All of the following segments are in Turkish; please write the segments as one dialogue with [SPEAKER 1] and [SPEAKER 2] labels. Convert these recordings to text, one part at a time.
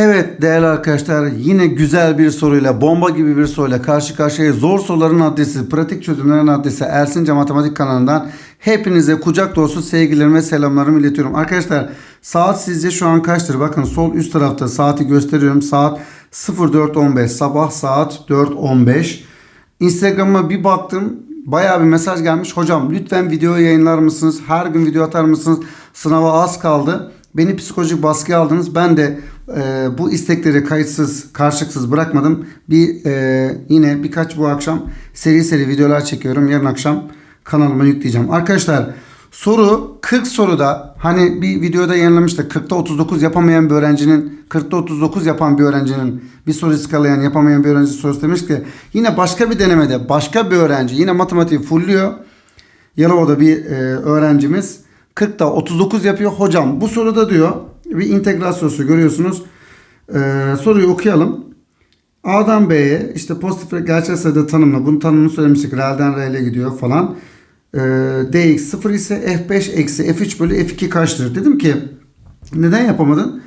[SPEAKER 1] Evet değerli arkadaşlar yine güzel bir soruyla bomba gibi bir soruyla karşı karşıya zor soruların adresi pratik çözümlerin adresi Ersince Matematik kanalından hepinize kucak dolusu sevgilerimi ve selamlarımı iletiyorum. Arkadaşlar saat sizce şu an kaçtır? Bakın sol üst tarafta saati gösteriyorum saat 04.15 sabah saat 4.15 Instagram'a bir baktım Bayağı bir mesaj gelmiş. Hocam lütfen video yayınlar mısınız? Her gün video atar mısınız? Sınava az kaldı. Beni psikolojik baskıya aldınız. Ben de e, bu istekleri kayıtsız, karşılıksız bırakmadım. Bir e, yine birkaç bu akşam seri seri videolar çekiyorum. Yarın akşam kanalıma yükleyeceğim. Arkadaşlar soru 40 soruda hani bir videoda yayınlamıştık. 40'ta 39 yapamayan bir öğrencinin 40'ta 39 yapan bir öğrencinin bir soru skalayan yapamayan bir öğrenci sorusu demiş ki yine başka bir denemede başka bir öğrenci yine matematiği fulluyor. Yalova'da bir e, öğrencimiz 40'ta 39 yapıyor. Hocam bu soruda diyor bir integral sorusu görüyorsunuz. E, soruyu okuyalım. A'dan B'ye işte pozitif gerçel sayıda tanımla. Bunun tanımını söylemiştik. Real'den Real'e gidiyor falan. E, dx 0 ise f5 eksi f3 bölü f2 kaçtır? Dedim ki neden yapamadın?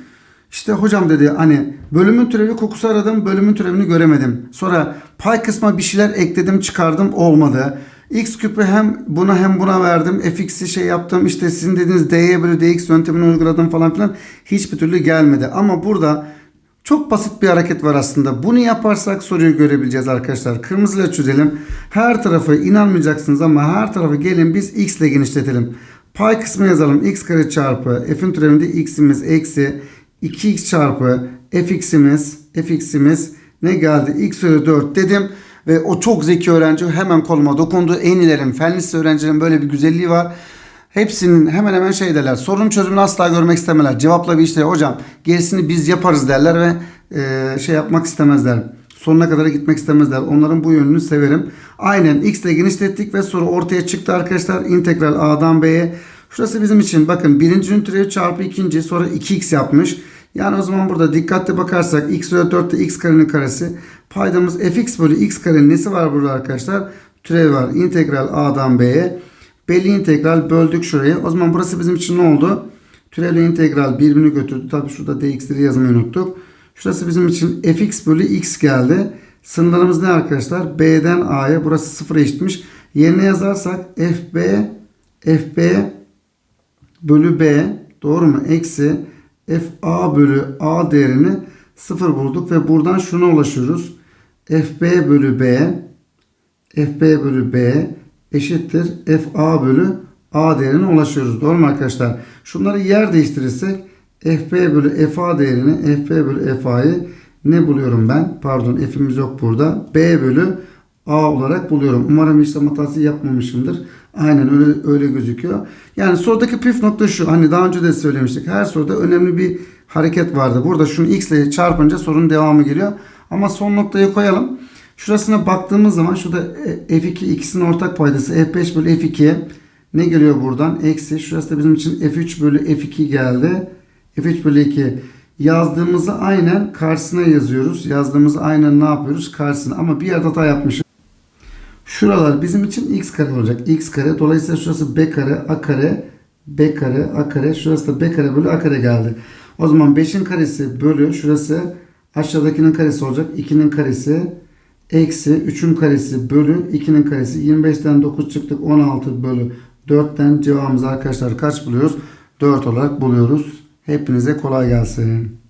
[SPEAKER 1] İşte hocam dedi hani bölümün türevi kokusu aradım bölümün türevini göremedim. Sonra pay kısma bir şeyler ekledim çıkardım olmadı. X küpü hem buna hem buna verdim. fx'i şey yaptım işte sizin dediğiniz dy bölü dx yöntemini uyguladım falan filan. Hiçbir türlü gelmedi. Ama burada çok basit bir hareket var aslında. Bunu yaparsak soruyu görebileceğiz arkadaşlar. Kırmızıyla çözelim. Her tarafı inanmayacaksınız ama her tarafı gelin biz x ile genişletelim. Pay kısmı yazalım. x kare çarpı f'in türevinde x'imiz eksi 2x çarpı fx'imiz fx'imiz ne geldi? x bölü 4 dedim. Ve o çok zeki öğrenci hemen koluma dokundu. En ilerim fen lisesi öğrencilerin böyle bir güzelliği var. Hepsinin hemen hemen şey derler. Sorun çözümünü asla görmek istemeler. Cevapla bir işte hocam gerisini biz yaparız derler ve e, şey yapmak istemezler. Sonuna kadar gitmek istemezler. Onların bu yönünü severim. Aynen x ile genişlettik ve soru ortaya çıktı arkadaşlar. İntegral a'dan b'ye. Şurası bizim için bakın birincinin türevi çarpı ikinci sonra 2x yapmış. Yani o zaman burada dikkatli bakarsak x bölü 4 de x karenin karesi. Paydamız fx bölü x karenin nesi var burada arkadaşlar? Türevi var. İntegral a'dan b'ye. Belli integral böldük şurayı. O zaman burası bizim için ne oldu? Türevli integral birbirini götürdü. Tabi şurada dx'leri yazmayı unuttuk. Şurası bizim için fx bölü x geldi. Sınırlarımız ne arkadaşlar? B'den A'ya. Burası sıfıra eşitmiş. Yerine yazarsak fb fb bölü b doğru mu? Eksi fa bölü a değerini sıfır bulduk ve buradan şuna ulaşıyoruz. fb bölü b fb bölü b eşittir fa bölü a değerine ulaşıyoruz. Doğru mu arkadaşlar? Şunları yer değiştirirsek fb bölü fa değerini fb bölü fa'yı ne buluyorum ben? Pardon f'imiz yok burada. b bölü a olarak buluyorum. Umarım işlem hatası yapmamışımdır. Aynen öyle öyle gözüküyor. Yani sorudaki püf nokta şu. Hani daha önce de söylemiştik. Her soruda önemli bir hareket vardı. Burada şunu x ile çarpınca sorunun devamı geliyor. Ama son noktayı koyalım. Şurasına baktığımız zaman şurada f2 ikisinin ortak paydası f5 bölü f2 ne geliyor buradan? Eksi. Şurası da bizim için f3 bölü f2 geldi. f3 bölü 2 yazdığımızı aynen karşısına yazıyoruz. Yazdığımızı aynen ne yapıyoruz? Karşısına. Ama bir yerde hata yapmışız. Şuralar bizim için x kare olacak. x kare. Dolayısıyla şurası b kare, a kare, b kare, a kare. Şurası da b kare bölü a kare geldi. O zaman 5'in karesi bölü şurası aşağıdakinin karesi olacak. 2'nin karesi eksi 3'ün karesi bölü 2'nin karesi. 25'ten 9 çıktık. 16 bölü 4'ten cevabımız arkadaşlar kaç buluyoruz? 4 olarak buluyoruz. Hepinize kolay gelsin.